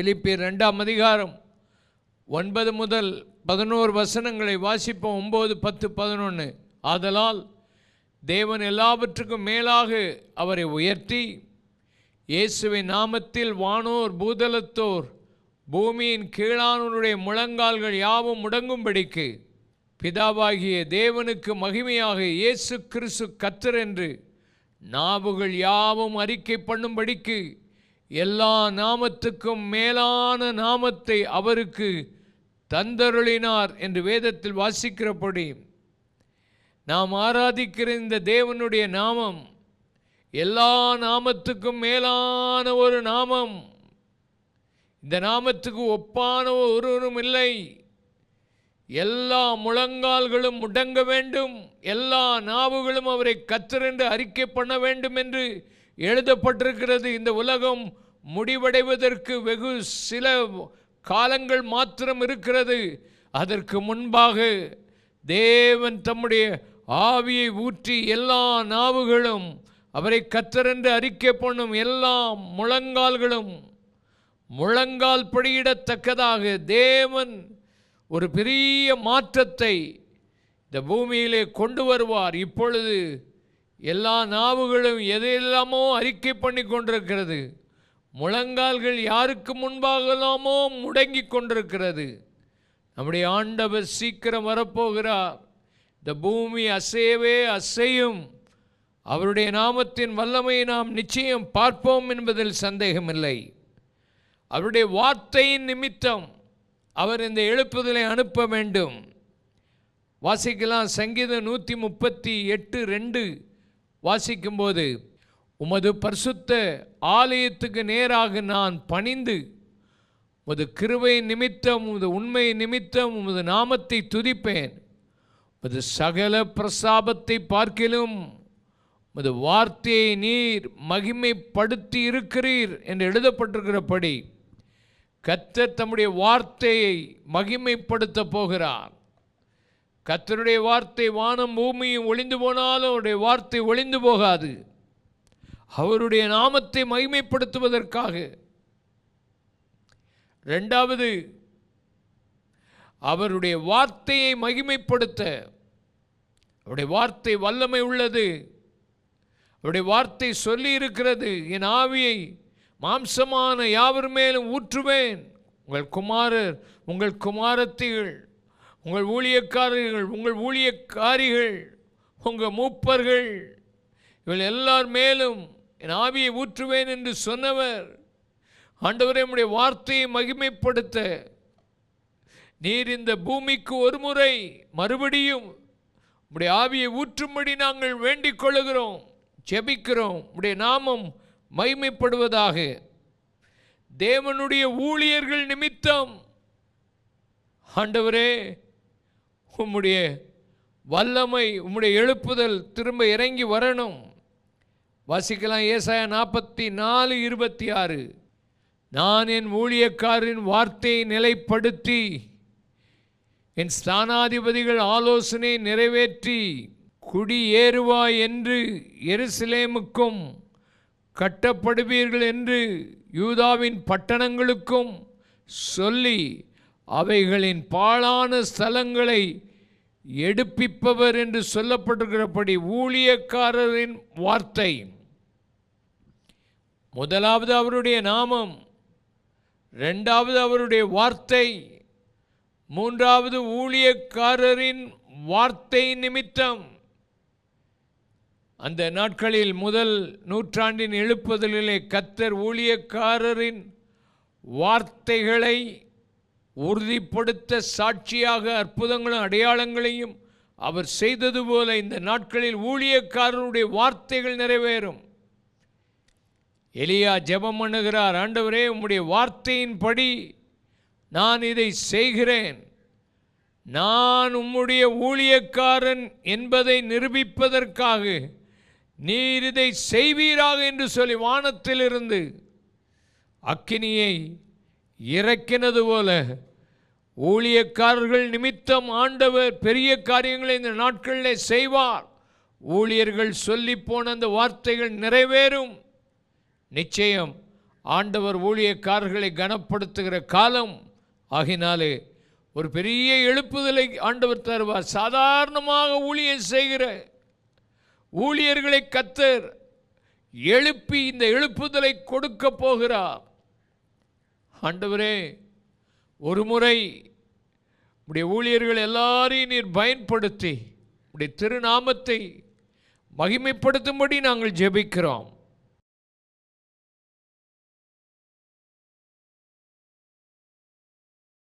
பிலிப்பி ரெண்டாம் அதிகாரம் ஒன்பது முதல் பதினோரு வசனங்களை வாசிப்போம். ஒம்பது பத்து பதினொன்று ஆதலால் தேவன் எல்லாவற்றுக்கும் மேலாக அவரை உயர்த்தி இயேசுவின் நாமத்தில் வானோர் பூதலத்தோர் பூமியின் கீழானோருடைய முழங்கால்கள் யாவும் முடங்கும்படிக்கு பிதாவாகிய தேவனுக்கு மகிமையாக இயேசு கிறிஸ்து கத்தர் என்று நாவுகள் யாவும் அறிக்கை பண்ணும்படிக்கு எல்லா நாமத்துக்கும் மேலான நாமத்தை அவருக்கு தந்தருளினார் என்று வேதத்தில் வாசிக்கிறபடி நாம் ஆராதிக்கிற இந்த தேவனுடைய நாமம் எல்லா நாமத்துக்கும் மேலான ஒரு நாமம். இந்த நாமத்துக்கு ஒப்பான ஒருவரும் இல்லை. எல்லா முழங்கால்களும் முடங்க வேண்டும். எல்லா நாவுகளும் அவரை கத்தரென்று அறிக்கை பண்ண வேண்டும் என்று எழுதப்பட்டிருக்கிறது. இந்த உலகம் முடிவடைவதற்கு வெகு சில காலங்கள் மாத்திரம் இருக்கிறது. அதற்கு முன்பாக தேவன் தம்முடைய ஆவியை ஊற்றி எல்லா நாவுகளும் அவரை கத்தரென்று அறிக்கை பண்ணும் எல்லா முழங்கால்களும் முழங்கால் படியிடத்தக்கதாக தேவன் ஒரு பெரிய மாற்றத்தை இந்த பூமியிலே கொண்டு வருவார். இப்பொழுது எல்லா நாவுகளும் எதையெல்லாமோ அறிக்கை பண்ணி கொண்டிருக்கிறது. முழங்கால்கள் யாருக்கு முன்பாகலாமோ முடங்கி கொண்டிருக்கிறது. நம்முடைய ஆண்டவர் சீக்கிரம் வரப்போகிறார். இந்த பூமி அசையவே அசையும். அவருடைய நாமத்தின் வல்லமையை நாம் நிச்சயம் பார்ப்போம் என்பதில் சந்தேகமில்லை. அவருடைய வார்த்தையின் நிமித்தம் அவர் இந்த எழுப்புதலை அனுப்ப வேண்டும். வாசிக்கலாம் சங்கீதம் நூற்றி முப்பத்தி எட்டு ரெண்டு. வாசிக்கும்போது உமது பரிசுத்த ஆலயத்துக்கு நேராக நான் பணிந்து உமது கிருவை நிமித்தம் உமது உண்மை நிமித்தம் உமது நாமத்தை துதிப்பேன். உமது சகல பிரசாபத்தை பார்க்கிலும் உமது வார்த்தையை நீர் மகிமைப்படுத்தி இருக்கிறீர் என்று எழுதப்பட்டிருக்கிறபடி கத்தர் தம்முடைய வார்த்தையை மகிமைப்படுத்த போகிறார். கத்தருடைய வார்த்தை வானம் பூமியும் ஒளிந்து போனாலும் அவருடைய வார்த்தை ஒளிந்து போகாது. அவருடைய நாமத்தை மகிமைப்படுத்துவதற்காக. ரெண்டாவது அவருடைய வார்த்தையை மகிமைப்படுத்த. அவருடைய வார்த்தை வல்லமை உள்ளது. அவருடைய வார்த்தை சொல்லி இருக்கிறது. என் ஆவியை மாம்சமான யாவர் மேலும் ஊற்றுவேன். உங்கள் குமாரர் உங்கள் குமாரத்திகள். உங்கள் ஊழியக்காரர்கள் உங்கள் ஊழியக்காரிகள் உங்கள் மூப்பர்கள் இவள் எல்லார் மேலும் என் ஆவியை ஊற்றுவேன் என்று சொன்னவர். ஆண்டவரே உம்முடைய வார்த்தையை மகிமைப்படுத்த. நீர் இந்த பூமிக்கு ஒரு முறை மறுபடியும் உடைய ஆவியை ஊற்றும்படி நாங்கள் வேண்டிக் கொள்ளுகிறோம் ஜெபிக்கிறோம். உடைய நாமம் மகிமைப்படுவதாக. தேவனுடைய ஊழியர்கள் நிமித்தம் ஆண்டவரே உம்முடைய வல்லமை உம்முடைய எழுப்புதல் திரும்ப இறங்கி வரணும். வாசிக்கலாம் ஏசாயா நாற்பத்தி நாலு இருபத்தி ஆறு நான் என் ஊழியக்காரின் வார்த்தையை நிலைப்படுத்தி என் ஸ்தானாதிபதிகள் ஆலோசனை நிறைவேற்றி குடியேறுவாய் என்று எருசலேமுக்கும் கட்டப்படுவீர்கள் என்று யூதாவின் பட்டணங்களுக்கும் சொல்லி அவைகளின் பாழான ஸ்தலங்களை எடுப்பிப்பவர் என்று சொல்லப்பட்டிருக்கிறபடி ஊழியக்காரரின் வார்த்தை. முதலாவது அவருடைய நாமம் ரெண்டாவது அவருடைய வார்த்தை மூன்றாவது ஊழியக்காரரின் வார்த்தை நிமித்தம். அந்த நாட்களில் முதல் நூற்றாண்டின் எழுப்புதலிலே கத்தர் ஊழியக்காரரின் வார்த்தைகளை உறுதிப்படுத்த சாட்சியாக அற்புதங்களும் அடையாளங்களையும் அவர் செய்தது போல இந்த நாட்களில் ஊழியக்காரருடைய வார்த்தைகள் நிறைவேறும். எலியா ஜெபம் பண்ணுகிறார் ஆண்டவரே உம்முடைய வார்த்தையின்படி நான் இதை செய்கிறேன். நான் உம்முடைய ஊழியக்காரன் என்பதை நிரூபிப்பதற்காக நீர் இதை செய்வீராக என்று சொல்லி வானத்திலிருந்து அக்கினியை இறக்கினது போல. ஊழியக்காரர்கள் நிமித்தம் ஆண்டவர் பெரிய காரியங்களை இந்த நாட்களில் செய்வார். ஊழியர்கள் சொல்லி போன அந்த வார்த்தைகள் நிறைவேறும். நிச்சயம் ஆண்டவர் ஊழியக்காரர்களை கனப்படுத்துகிற காலம் ஆகினாலே ஒரு பெரிய எழுப்புதலை ஆண்டவர் தருவார். சாதாரணமாக ஊழியம் செய்கிற ஊழியர்களை கத்தர் எழுப்பி இந்த எழுப்புதலை கொடுக்க போகிறார். ஆண்டவரே ஒரு முறை உடைய ஊழியர்கள் எல்லாரையும் நீர் பயன்படுத்தி உடைய திருநாமத்தை மகிமைப்படுத்தும்படி நாங்கள் ஜெபிக்கிறோம்.